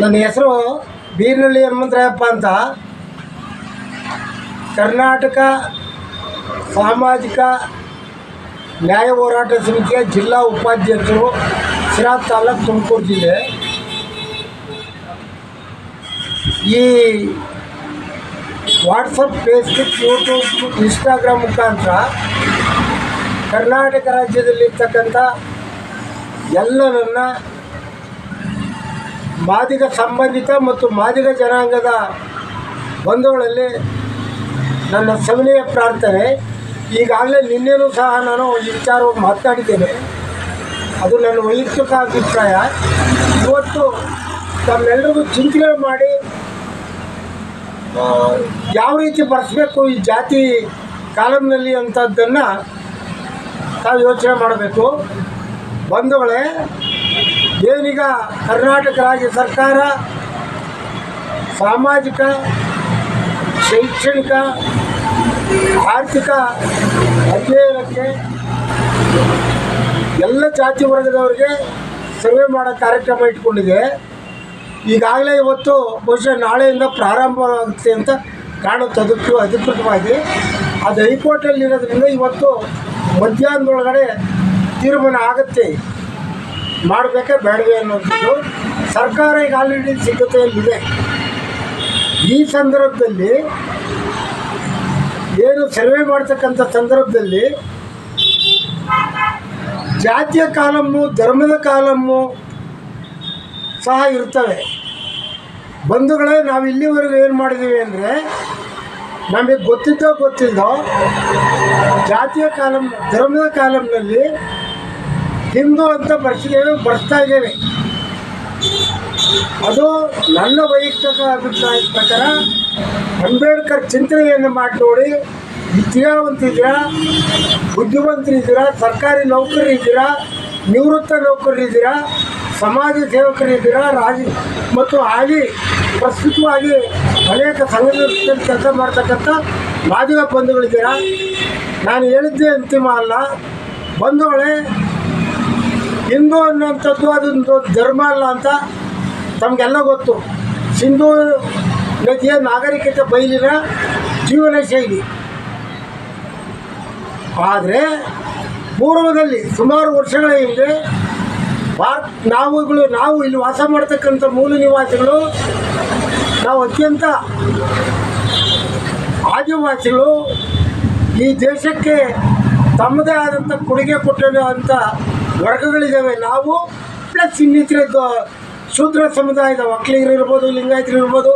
ನನ್ನ ಹೆಸರು ಬೀರ್ನಳ್ಳಿ ಹನುಮಂತರಾಯಪ್ಪ ಅಂತ. ಕರ್ನಾಟಕ ಸಾಮಾಜಿಕ ನ್ಯಾಯ ಹೋರಾಟ ಸಮಿತಿಯ ಜಿಲ್ಲಾ ಉಪಾಧ್ಯಕ್ಷರು, ಶಿರಾ ತಾಲೂಕು ತುಮಕೂರು ಜಿಲ್ಲೆ. ಈ ವಾಟ್ಸಪ್ ಫೇಸ್ಬುಕ್ ಯೂಟ್ಯೂಬ್ ಇನ್ಸ್ಟಾಗ್ರಾಮ್ ಮುಖಾಂತರ ಕರ್ನಾಟಕ ರಾಜ್ಯದಲ್ಲಿರ್ತಕ್ಕಂಥ ಎಲ್ಲರನ್ನ ಮಾದಿಗ ಸಂಬಂಧಿತ ಮತ್ತು ಮಾದಿಗ ಜನಾಂಗದ ಬಂಧುಗಳಲ್ಲಿ ನನ್ನ ಸವಿನಯ ಪ್ರಾರ್ಥನೆ. ಈಗಾಗಲೇ ನಿನ್ನೆನೂ ಸಹ ನಾನು ಈ ವಿಚಾರವಾಗಿ ಮಾತನಾಡಿದ್ದೇನೆ. ಅದು ನನ್ನ ವೈಯಕ್ತಿಕ ಅಭಿಪ್ರಾಯ. ಇವತ್ತು ತಮ್ಮೆಲ್ಲರಿಗೂ ಚಿಂತನೆ ಮಾಡಿ ಯಾವ ರೀತಿ ಬರೆಸ್ಬೇಕು ಈ ಜಾತಿ ಕಾಲಂನಲ್ಲಿ ಅಂಥದ್ದನ್ನು ತಾವು ಯೋಚನೆ ಮಾಡಬೇಕು. ಬಂಧುಗಳೇ ಏನೀಗ ಕರ್ನಾಟಕ ರಾಜ್ಯ ಸರ್ಕಾರ ಸಾಮಾಜಿಕ, ಶೈಕ್ಷಣಿಕ, ಆರ್ಥಿಕ ಅಧ್ಯಯನಕ್ಕೆ ಎಲ್ಲ ಜಾತಿ ವರ್ಗದವರಿಗೆ ಸರ್ವೆ ಮಾಡೋ ಕಾರ್ಯಕ್ರಮ ಇಟ್ಕೊಂಡಿದೆ. ಈಗಾಗಲೇ ಇವತ್ತು ಬಹುಶಃ ನಾಳೆಯಿಂದ ಪ್ರಾರಂಭವಾಗುತ್ತೆ ಅಂತ ಕಾಣುತ್ತೆ. ಅದಕ್ಕೆ ಅಧಿಕೃತವಾಗಿ. ಅದು ಹೈಕೋರ್ಟಲ್ಲಿ ಇರೋದ್ರಿಂದ ಇವತ್ತು ಮಧ್ಯಾಹ್ನದೊಳಗಡೆ ತೀರ್ಮಾನ ಆಗುತ್ತೆ. ಮಾಡಬೇಕೇ ಬೇಡವೇ ಅನ್ನೋದು ಸರ್ಕಾರ ಈಗ ಆಲ್ರೆಡಿ ಸಿದ್ಧತೆಯಲ್ಲಿದೆ. ಈ ಸಂದರ್ಭದಲ್ಲಿ ಏನು ಸರ್ವೆ ಮಾಡ್ತಕ್ಕಂಥ ಸಂದರ್ಭದಲ್ಲಿ ಜಾತಿಯ ಕಾಲಮ್ಮು, ಧರ್ಮದ ಕಾಲಮ್ಮು ಸಹ ಇರ್ತವೆ. ಬಂಧುಗಳೇ, ನಾವು ಇಲ್ಲಿವರೆಗೂ ಏನು ಮಾಡಿದ್ದೀವಿ ಅಂದರೆ ನಮಗೆ ಗೊತ್ತಿದ್ದೋ ಗೊತ್ತಿಲ್ಲದೋ ಜಾತಿಯ ಕಾಲಮ್, ಧರ್ಮದ ಕಾಲಮ್ನಲ್ಲಿ ಹಿಂದೂ ಅಂತ ಬರ್ಸಿದ್ದೇವೆ ಬರ್ತಾ ಇದ್ದೇವೆ. ಅದು ನನ್ನ ವೈಯಕ್ತಿಕ ಅಭಿಪ್ರಾಯದ ಪ್ರಕಾರ ಅಂಬೇಡ್ಕರ್ ಚಿಂತನೆಯನ್ನು ಮಾಡಿ ನೋಡಿ, ವಿದ್ಯಾವಂತಿದ್ದೀರಾ, ಬುದ್ಧಿವಂತರಿದ್ದೀರಾ, ಸರ್ಕಾರಿ ನೌಕರರಿದ್ದೀರಾ, ನಿವೃತ್ತ ನೌಕರರಿದ್ದೀರಾ, ಸಮಾಜ ಸೇವಕರಿದ್ದೀರಾ, ರಾಜ, ಮತ್ತು ಹಾಗೆ ಪ್ರಸ್ತುತವಾಗಿ ಅನೇಕ ಸಂಘಟನೆಗಳಲ್ಲಿ ಕೆಲಸ ಮಾಡ್ತಕ್ಕಂಥ ಮಾದಿಗ ಬಂಧುಗಳಿದ್ದೀರಾ? ನಾನು ಹೇಳಿದ್ದೆ ಅಂತಿಮ ಅಲ್ಲ. ಬಂಧುಗಳೇ ಹಿಂದೂ ಅನ್ನುವಂಥದ್ದು ಅದೊಂದು ಧರ್ಮ ಅಲ್ಲ ಅಂತ ತಮಗೆಲ್ಲ ಗೊತ್ತು. ಸಿಂಧೂ ನದಿಯ ನಾಗರಿಕತೆ ಬಯಲಿನ ಜೀವನ ಶೈಲಿ. ಆದರೆ ಪೂರ್ವದಲ್ಲಿ ಸುಮಾರು ವರ್ಷಗಳ ಹಿಂದೆ ಭಾರತ ನಾವುಗಳು ನಾವು ಇಲ್ಲಿ ವಾಸ ಮಾಡ್ತಕ್ಕಂಥ ಮೂಲ ನಿವಾಸಿಗಳು, ನಾವು ಅತ್ಯಂತ ಆದಿವಾಸಿಗಳು, ಈ ದೇಶಕ್ಕೆ ತಮ್ಮದೇ ಆದಂಥ ಕೊಡುಗೆ ಕೊಟ್ಟಿರುವಂಥ ವರ್ಗಗಳಿದ್ದಾವೆ ನಾವು ಪ್ಲಸ್ ಇನ್ನಿತರ ಶೂದ್ರ ಸಮುದಾಯದ ಒಕ್ಕಲಿಗರು ಇರ್ಬೋದು, ಲಿಂಗಾಯತರು ಇರ್ಬೋದು,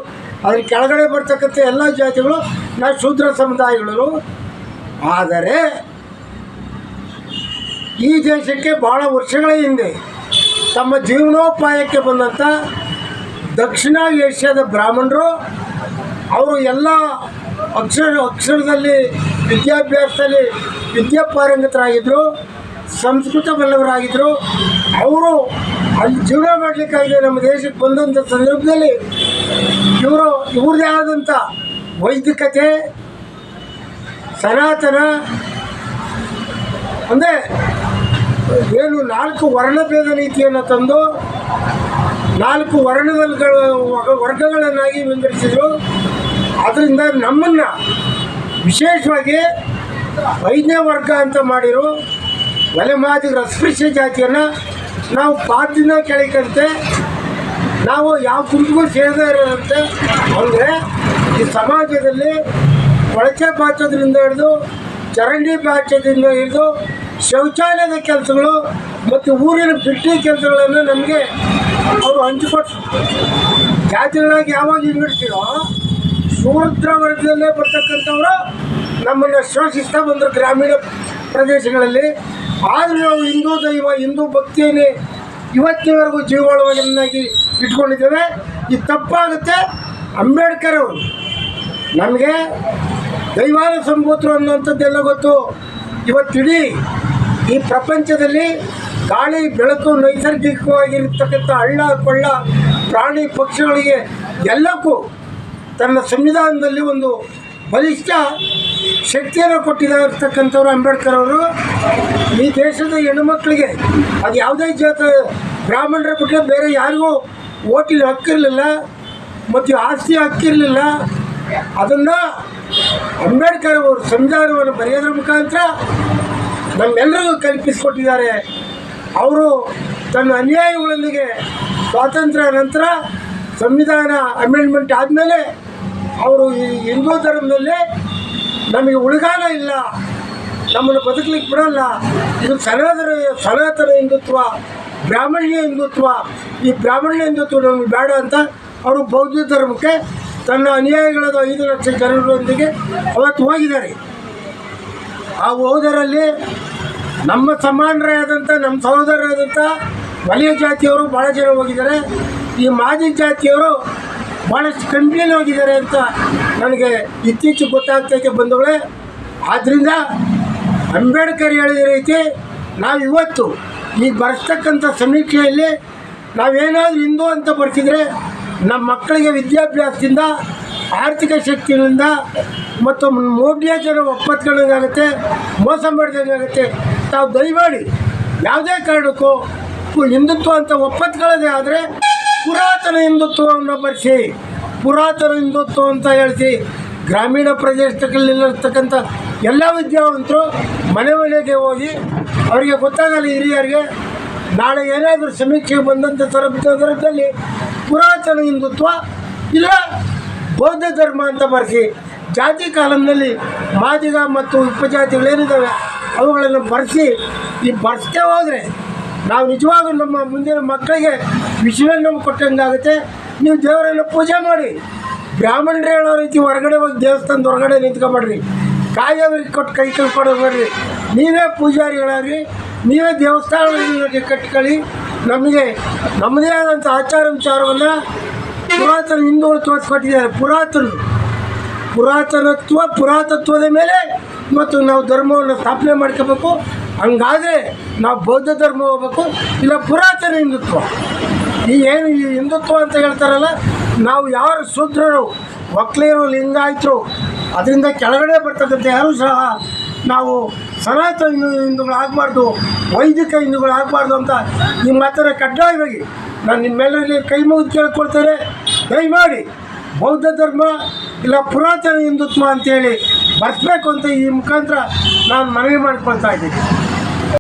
ಅದ್ರ ಕೆಳಗಡೆ ಬರ್ತಕ್ಕಂಥ ಎಲ್ಲ ಜಾತಿಗಳು ನಾವು ಶೂದ್ರ ಸಮುದಾಯಗಳು. ಆದರೆ ಈ ದೇಶಕ್ಕೆ ಭಾಳ ವರ್ಷಗಳ ಹಿಂದೆ ತಮ್ಮ ಜೀವನೋಪಾಯಕ್ಕೆ ಬಂದಂಥ ದಕ್ಷಿಣ ಏಷ್ಯಾದ ಬ್ರಾಹ್ಮಣರು, ಅವರು ಎಲ್ಲ ಅಕ್ಷರ, ಅಕ್ಷರದಲ್ಲಿ ವಿದ್ಯಾಭ್ಯಾಸದಲ್ಲಿ ವಿದ್ಯಾಪಾರಂಗತರಾಗಿದ್ದರು ಸಂಸ್ಕೃತ ಬಲ್ಲವರಾಗಿದ್ದರು ಅವರು ಅಲ್ಲಿ ಜೀವನ ಮಾಡಲಿಕ್ಕಾಗಿ ನಮ್ಮ ದೇಶಕ್ಕೆ ಬಂದಂಥ ಸಂದರ್ಭದಲ್ಲಿ ಇವರು ಇವ್ರದೇ ಆದಂಥ ವೈದಿಕತೆ, ಸನಾತನ, ಅಂದರೆ ಏನು ನಾಲ್ಕು ವರ್ಣಭೇದ ನೀತಿಯನ್ನು ತಂದು ನಾಲ್ಕು ವರ್ಣಗಳ ವರ್ಗಗಳನ್ನಾಗಿ ವಿಂಗಡಿಸಿದರು. ಅದರಿಂದ ನಮ್ಮನ್ನು ವಿಶೇಷವಾಗಿ ಐದನೇ ವರ್ಗ ಅಂತ ಮಾಡಿರು. ಒಲೆಮಾದಿಗರ ಅಸ್ಪೃಶ್ಯ ಜಾತಿಯನ್ನು ನಾವು ಪಾತಿನ ಕೆಳಕಂತೆ ನಾವು ಯಾವ ಕುಟುಂಬ ಸೇರದೇ ಇರೋದಂತೆ ಅಂದರೆ ಈ ಸಮಾಜದಲ್ಲಿ ಕೊಳಚೆ ಬಾಚೋದ್ರಿಂದ ಹಿಡಿದು ಚರಂಡಿ ಬಾಚೋದ್ರಿಂದ ಹಿಡಿದು ಶೌಚಾಲಯದ ಕೆಲಸಗಳು ಮತ್ತು ಊರಿನ ಬಿಟ್ಟಿ ಕೆಲಸಗಳನ್ನು ನಮಗೆ ಅವರು ಹಂಚಿಕೊಟ್ಟು ಜಾತಿಗಳಾಗಿ ಯಾವಾಗ ಹಿಂಗಿಡ್ತೀರೋ ಶೂದ್ರ ವರ್ಗದಲ್ಲೇ ಬರ್ತಕ್ಕಂಥವರು ನಮ್ಮನ್ನು ಶೋಷಿಸ್ತಾ ಬಂದರು ಗ್ರಾಮೀಣ ಪ್ರದೇಶಗಳಲ್ಲಿ. ಆದರೂ ನಾವು ಹಿಂದೂ ದೈವ ಹಿಂದೂ ಭಕ್ತಿಯಲ್ಲಿ ಇವತ್ತಿನವರೆಗೂ ಜೀವಳವನ್ನಾಗಿ ಇಟ್ಕೊಂಡಿದ್ದೇವೆ. ಇದು ತಪ್ಪಾಗುತ್ತೆ. ಅಂಬೇಡ್ಕರ್ ಅವರು ನಮಗೆ ದೈವಾನ ಸಂಭೂತರು ಅನ್ನುವಂಥದ್ದೆಲ್ಲ ಗೊತ್ತು. ಇವತ್ತಿಡೀ ಈ ಪ್ರಪಂಚದಲ್ಲಿ ಗಾಳಿ, ಬೆಳಕು ನೈಸರ್ಗಿಕವಾಗಿರ್ತಕ್ಕಂಥ ಹಳ್ಳ, ಕೊಳ್ಳ, ಪ್ರಾಣಿ ಪಕ್ಷಿಗಳಿಗೆ ಎಲ್ಲಕ್ಕೂ ತನ್ನ ಸಂವಿಧಾನದಲ್ಲಿ ಒಂದು ಬಲಿಷ್ಠ ಶಕ್ತಿಯನ್ನು ಕೊಟ್ಟಿರ್ತಕ್ಕಂಥವ್ರು ಅಂಬೇಡ್ಕರ್ ಅವರು, ಈ ದೇಶದ ಹೆಣ್ಣುಮಕ್ಕಳಿಗೆ ಅದು ಯಾವುದೇ ಜಾತ, ಬ್ರಾಹ್ಮಣರ ಬಿಟ್ಟರೆ ಬೇರೆ ಯಾರಿಗೂ ಓಟಿನ ಹಕ್ಕಿರಲಿಲ್ಲ, ಮತ್ತು ಆಸ್ತಿ ಹಕ್ಕಿರಲಿಲ್ಲ. ಅದನ್ನು ಅಂಬೇಡ್ಕರ್ ಅವರು ಸಂವಿಧಾನವನ್ನು ಬರೆಯೋದ್ರ ಮುಖಾಂತರ ನಮ್ಮೆಲ್ಲರಿಗೂ ಕಲ್ಪಿಸಿಕೊಟ್ಟಿದ್ದಾರೆ. ಅವರು ತನ್ನ ಅನ್ಯಾಯಗಳೊಂದಿಗೆ ಸ್ವಾತಂತ್ರ್ಯ ನಂತರ ಸಂವಿಧಾನ ಅಮೆಂಡ್ಮೆಂಟ್ ಆದಮೇಲೆ ಅವರು ಈ ಹಿಂದೂ ಧರ್ಮದಲ್ಲಿ ನಮಗೆ ಉಳಿಗಾಲ ಇಲ್ಲ. ನಮ್ಮನ್ನು ಬದುಕಲಿಕ್ಕೆ ಬಿಡಲ್ಲ. ಇದು ಸನಾತನ ಸನಾತನ ಹಿಂದುತ್ವ, ಬ್ರಾಹ್ಮಣ್ಯ ಹಿಂದುತ್ವ. ಈ ಬ್ರಾಹ್ಮಣ್ಯ ಹಿಂದುತ್ವ ನಮಗೆ ಬೇಡ ಅಂತ ಅವರು ಬೌದ್ಧ ಧರ್ಮಕ್ಕೆ ತನ್ನ ಅನುಯಾಯಿಗಳಾದ ಐದು ಲಕ್ಷ ಜನರೊಂದಿಗೆ ಅವತ್ತು ಹೋಗಿದ್ದಾರೆ. ಆ ಹೋದರಲ್ಲಿ ನಮ್ಮ ಸಮಾನರೇ ಆದಂಥ ನಮ್ಮ ಸಹೋದರರಾದಂಥ ವಲಯ ಜಾತಿಯವರು ಭಾಳ ಜನ ಹೋಗಿದ್ದಾರೆ. ಈ ಮಾದಿ ಜಾತಿಯವರು ಭಾಳಷ್ಟು ಕಂಪ್ಲೇಂಟ್ ಹೋಗಿದ್ದಾರೆ ಅಂತ ನನಗೆ ಇತ್ತೀಚೆಗೆ ಗೊತ್ತಾಗ್ತೈತೆ ಬಂದವಳೆ ಆದ್ದರಿಂದ ಅಂಬೇಡ್ಕರ್ ಹೇಳಿದ ರೀತಿ ನಾವು ಇವತ್ತು ಈಗ ಬರೆಸ್ತಕ್ಕಂಥ ಸಮೀಕ್ಷೆಯಲ್ಲಿ ನಾವೇನಾದರೂ ಹಿಂದೂ ಅಂತ ಬರ್ತಿದ್ರೆ ನಮ್ಮ ಮಕ್ಕಳಿಗೆ ವಿದ್ಯಾಭ್ಯಾಸದಿಂದ, ಆರ್ಥಿಕ ಶಕ್ತಿಯಿಂದ ಮತ್ತು ಮೋಡಿಯ ಜನ ಒಪ್ಪತ್ಕೊಳ್ಳೋದಾಗುತ್ತೆ ಮೋಸ ಮಾಡಿದಂಗಾಗುತ್ತೆ, ತಾವು ದಯಮಾಡಿ ಯಾವುದೇ ಕಾರಣಕ್ಕೂ ಹಿಂದುತ್ವ ಅಂತ ಒಪ್ಪತ್ಕೊಳ್ಳೋದೇ ಆದರೆ ಪುರಾತನ ಹಿಂದುತ್ವವನ್ನು ಬರೆಸಿ ಪುರಾತನ ಹಿಂದುತ್ವ ಅಂತ ಹೇಳ್ತಿ ಗ್ರಾಮೀಣ ಪ್ರದೇಶದಲ್ಲಿರ್ತಕ್ಕಂಥ ಎಲ್ಲ ವಿದ್ಯಾವಂತರು ಮನೆ ಮನೆಗೆ ಹೋಗಿ ಅವರಿಗೆ ಗೊತ್ತಾಗಲ್ಲ ಹಿರಿಯರಿಗೆ, ನಾಳೆ ಏನಾದರೂ ಸಮೀಕ್ಷೆಗೆ ಬಂದಂಥ ಸಂದರ್ಭದಲ್ಲಿ ಪುರಾತನ ಹಿಂದುತ್ವ ಇಲ್ಲ, ಬೌದ್ಧ ಧರ್ಮ ಅಂತ ಬರೆಸಿ. ಜಾತಿ ಕಾಲಂನಲ್ಲಿ ಮಾದಿಗ ಮತ್ತು ಉಪಜಾತಿಗಳೇನಿದ್ದಾವೆ ಅವುಗಳನ್ನು ಬರೆಸಿ, ಈ ಬರ್ಸ್ದೇ ಹೋದರೆ ನಾವು ನಿಜವಾಗ್ಲೂ ನಮ್ಮ ಮುಂದಿನ ಮಕ್ಕಳಿಗೆ ವಿಷಯವನ್ನು ಕೊಟ್ಟಂಗಾಗುತ್ತೆ ನೀವು ದೇವರನ್ನು ಪೂಜೆ ಮಾಡಿ. ಬ್ರಾಹ್ಮಣರು ಹೇಳೋ ರೀತಿ ಹೊರಗಡೆ ಹೋಗಿ ದೇವಸ್ಥಾನದ ಹೊರಗಡೆ ನಿಂತ್ಕೊಂಬಡ್ರಿ. ಕಾಯವರಿಗೆ ಕೊಟ್ಟು ಕೈ ಬರ್ರಿ ನೀವೇ ಪೂಜಾರಿಗಳಾಗಿ ನೀವೇ ದೇವಸ್ಥಾನಗಳಿಗೆ ಕಟ್ಕೊಳ್ಳಿ. ನಮಗೆ ನಮ್ಮದೇ ಆದಂಥ ಆಚಾರ ವಿಚಾರವನ್ನು ಪುರಾತನ ಹಿಂದೂಗಳು ತೋರಿಸ್ಕೊಟ್ಟಿದ್ದಾರೆ. ಪುರಾತನ ಪುರಾತನತ್ವ ಪುರಾತತ್ವದ ಮೇಲೆ ಮತ್ತು ನಾವು ಧರ್ಮವನ್ನು ಸ್ಥಾಪನೆ ಮಾಡ್ಕೋಬೇಕು. ಹಂಗಾದರೆ ನಾವು ಬೌದ್ಧ ಧರ್ಮ ಹೋಗ್ಬೇಕು, ಇಲ್ಲ ಪುರಾತನ ಹಿಂದುತ್ವ? ಈ ಏನು ಈ ಹಿಂದುತ್ವ ಅಂತ ಹೇಳ್ತಾರಲ್ಲ, ನಾವು ಯಾರು ಶೂದ್ರರು ಒಕ್ಲೇರು ಲಿಂಗಾಯತರು, ಅದರಿಂದ ಕೆಳಗಡೆ ಬರ್ತಕ್ಕಂಥ ಯಾರು ಸಹ ನಾವು ಸನಾತನ ಹಿಂದೂ ಹಿಂದೂಗಳಾಗಬಾರ್ದು ವೈದಿಕ ಹಿಂದೂಗಳಾಗಬಾರ್ದು ಅಂತ ನಿಮ್ಮ ಮಾತನ್ನು ಕಡ್ಡಾಯವಾಗಿ ನಾನು ನಿಮ್ಮೆಲ್ಲರಿಗೆ ಕೈ ಮುಗಿದು ಕೇಳ್ಕೊಳ್ತೇನೆ. ದಯಮಾಡಿ ಬೌದ್ಧ ಧರ್ಮ, ಇಲ್ಲ ಪುರಾತನ ಹಿಂದುತ್ವ ಅಂತೇಳಿ ಬರ್ಸ್ಬೇಕು ಅಂತ ಈ ಮುಖಾಂತರ ನಾನು ಮನವಿ ಮಾಡ್ಕೊಳ್ತಾ ಇದ್ದೀನಿ.